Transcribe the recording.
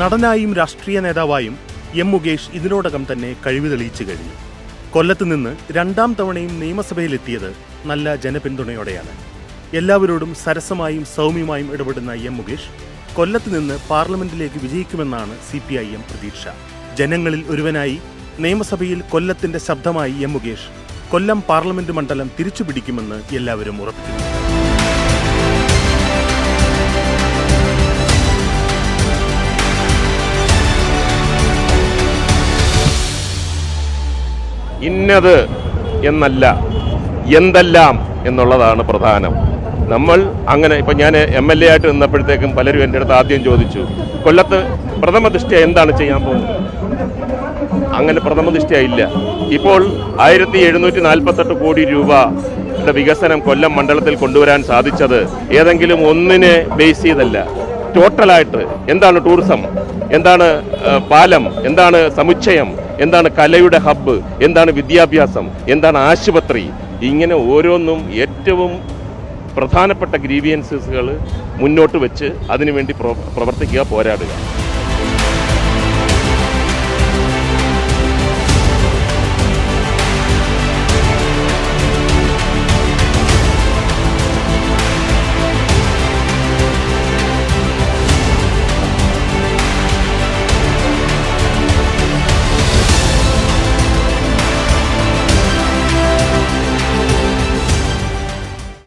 നടനായും രാഷ്ട്രീയ നേതാവായും എം മുകേഷ് ഇതിനോടകം തന്നെ കഴിവ് തെളിയിച്ചു കഴിഞ്ഞു. കൊല്ലത്ത് നിന്ന് രണ്ടാം തവണയും നിയമസഭയിലെത്തിയത് നല്ല ജനപിന്തുണയോടെയാണ്. എല്ലാവരോടും സരസമായും സൗമ്യമായും ഇടപെടുന്ന എം മുകേഷ് കൊല്ലത്ത് നിന്ന് പാർലമെന്റിലേക്ക് വിജയിക്കുമെന്നാണ് സി പി ഐ എം പ്രതീക്ഷ. ജനങ്ങളിൽ ഒരുവനായി നിയമസഭയിൽ കൊല്ലത്തിന്റെ ശബ്ദമായി എം മുകേഷ് കൊല്ലം പാർലമെന്റ് മണ്ഡലം തിരിച്ചുപിടിക്കുമെന്ന് എല്ലാവരും ഉറപ്പിക്കുന്നു. ഇന്നത് എന്നല്ല എന്തെല്ലാം എന്നുള്ളതാണ് പ്രധാനം. നമ്മൾ അങ്ങനെ ഇപ്പം ഞാൻ എം എൽ എ ആയിട്ട് നിന്നപ്പോഴത്തേക്കും പലരും എന്റെ അടുത്ത് ആദ്യം ചോദിച്ചു കൊല്ലത്ത് പ്രഥമ ദൃഷ്ടിയ എന്താണ് ചെയ്യാൻ പോകുന്നത്? അങ്ങനെ പ്രഥമ ദൃഷ്ടിയ ഇല്ല. ഇപ്പോൾ ആയിരത്തി എഴുന്നൂറ്റി നാൽപ്പത്തെട്ട് കോടി രൂപയുടെ വികസനം കൊല്ലം മണ്ഡലത്തിൽ കൊണ്ടുവരാൻ സാധിച്ചത് ഏതെങ്കിലും ഒന്നിനെ ബേസ് ചെയ്തല്ല. ടോട്ടലായിട്ട് എന്താണ് ടൂറിസം എന്താണ് പാലം? എന്താണ് സമുച്ചയം? എന്താണ് കലയുടെ ഹബ്ബ് എന്താണ് വിദ്യാഭ്യാസം? എന്താണ് ആശുപത്രി? ഇങ്ങനെ ഓരോന്നും ഏറ്റവും പ്രധാനപ്പെട്ട ഗ്രീവിയൻസുകൾ മുന്നോട്ട് വെച്ച് അതിനുവേണ്ടി പ്രവർത്തിക്കുക പോരാടുക.